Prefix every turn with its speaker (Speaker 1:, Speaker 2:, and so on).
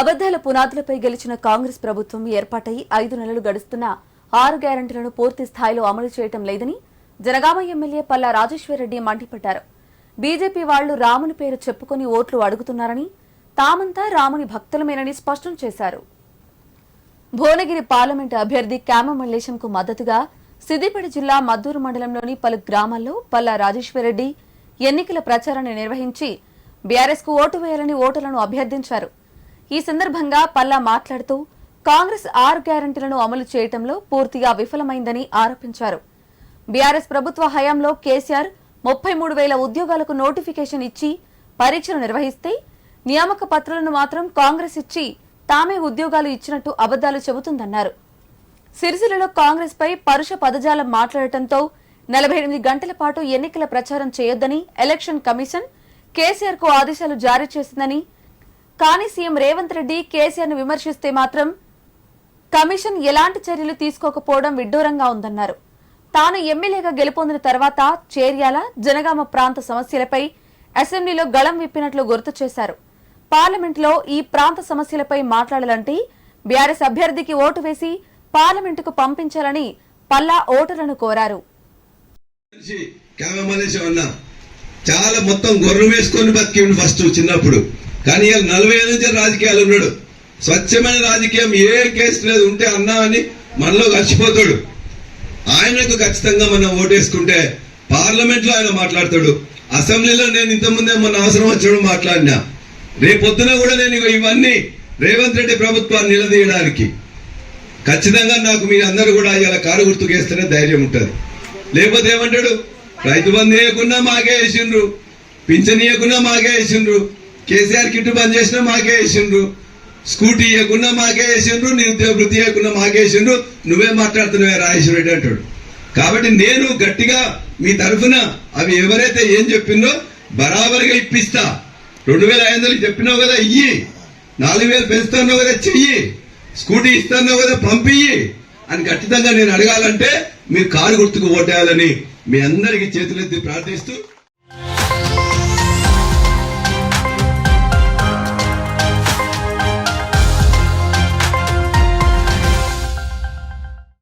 Speaker 1: అబద్దాల పునాదులపై గెలిచిన కాంగ్రెస్ ప్రభుత్వం ఏర్పాటై ఐదు నెలలు గడుస్తున్న ఆరు గ్యారంటీలను పూర్తి స్థాయిలో అమలు చేయటం లేదని జనగామ ఎమ్మెల్యే పల్లా రాజేశ్వరరెడ్డి మండిపడ్డారు. బీజేపీ వాళ్ళు రాముని పేరు చెప్పుకొని ఓట్లు అడుగుతున్నారని తామంతా రాముని భక్తులమేనని స్పష్టం చేశారు. భువనగిరి పార్లమెంటు అభ్యర్థి క్యామ మల్లేశంకు మద్దతుగా సిద్దిపేట జిల్లా మద్దూరు మండలంలోని పలు గ్రామాల్లో పల్లా రాజేశ్వరరెడ్డి ఎన్నికల ప్రచారాన్ని నిర్వహించి బీఆర్ఎస్కు ఓటు వేయాలని ఓటర్లను అభ్యర్థించారు. ఈ సందర్భంగా పల్లా మాట్లాడుతూ కాంగ్రెస్ ఆరు గ్యారంటీలను అమలు చేయటంలో పూర్తిగా విఫలమైందని ఆరోపించారు. బీఆర్ఎస్ ప్రభుత్వ హయాంలో కేసీఆర్ ముప్పై మూడు వేల ఉద్యోగాలకు నోటిఫికేషన్ ఇచ్చి పరీక్షలు నిర్వహిస్తే నియామక పత్రాలను మాత్రం కాంగ్రెస్ ఇచ్చి తామే ఉద్యోగాలు ఇచ్చినట్టు అబద్దాలు చెబుతుందన్నారు. సిరిసిల్లలో కాంగ్రెస్పై పరుష పదజాలం మాట్లాడటంతో నలభై ఎనిమిది గంటల పాటు ఎన్నికల ప్రచారం చేయొద్దని ఎలక్షన్ కమిషన్ కేసీఆర్కు ఆదేశాలు జారీ చేసిందని కానీ సీఎం రేవంత్ రెడ్డి కేసీఆర్ను విమర్శిస్తే మాత్రం కమిషన్ ఎలాంటి చర్యలు తీసుకోకపోవడం విడ్డూరంగా ఉందన్నారు. తాను ఎమ్మెల్యేగా గెలుపొందిన తర్వాత చేర్యాల జనగామ ప్రాంత సమస్యలపై అసెంబ్లీలో గళం విప్పినట్లు గుర్తు చేశారు. పార్లమెంట్లో ఈ ప్రాంత సమస్యలపై మాట్లాడాలంటే బీఆర్ఎస్ అభ్యర్థికి ఓటు వేసి పార్లమెంటుకు పంపించాలని పల్లా ఓటర్లను కోరారు.
Speaker 2: చాలా మొత్తం గొర్రెం వేసుకొని బతికిండు ఫస్ట్ చిన్నప్పుడు. కానీ ఇవాళ నలభై ఏళ్ళ నుంచి రాజకీయాలు ఉన్నాడు. స్వచ్ఛమైన రాజకీయం ఏ కేసు లేదు ఉంటే అన్నా అని మనలో కలిసిపోతాడు. ఆయనకు ఖచ్చితంగా మనం ఓటేసుకుంటే పార్లమెంట్లో ఆయన మాట్లాడతాడు. అసెంబ్లీలో నేను ఇంతకుముందే మొన్న అవసరం వచ్చాడు మాట్లాడినా. రేపొద్దున కూడా నేను ఇవన్నీ రేవంత్ రెడ్డి ప్రభుత్వాన్ని నిలదీయడానికి. ఖచ్చితంగా నాకు మీ అందరూ కూడా ఇలా కారు గుర్తుకేస్తేనే ధైర్యం ఉంటుంది. లేకపోతే ఏమంటాడు? రైతు బంధు వేయకుండా మాకే వేసిండ్రు. పింఛన్ వేయకుండా మాకే వేసిండ్రు. కేసీఆర్ కిట్ బంద్ చేసినా మాకే వేసిండ్రు. స్కూటీ ఇవ్వకుండా మాకే వేసిండ్రు నిరుద్యోగ వృత్తి ఇవ్వకుండా మాకే వేసిండ్రు. నువ్వే మాట్లాడుతున్నావే రాజేశ్వర రెడ్డి అంటాడు. కాబట్టి నేను గట్టిగా మీ తరఫున అవి ఎవరైతే ఏం చెప్పిందో బరాబరిగా ఇప్పిస్తా. రెండు వేల ఐదు వందలు చెప్పినావు కదా ఇయ్యి. నాలుగు వేలు పెంచుతున్నావు కదా చెయ్యి. స్కూటీ ఇస్తున్నావు కదా పంపియ్యి. అని ఖచ్చితంగా నేను అడగాలంటే మీరు కారు గుర్తుకు ఓటేయాలని మీ అందరికీ చేతులెత్తి ప్రార్థిస్తూ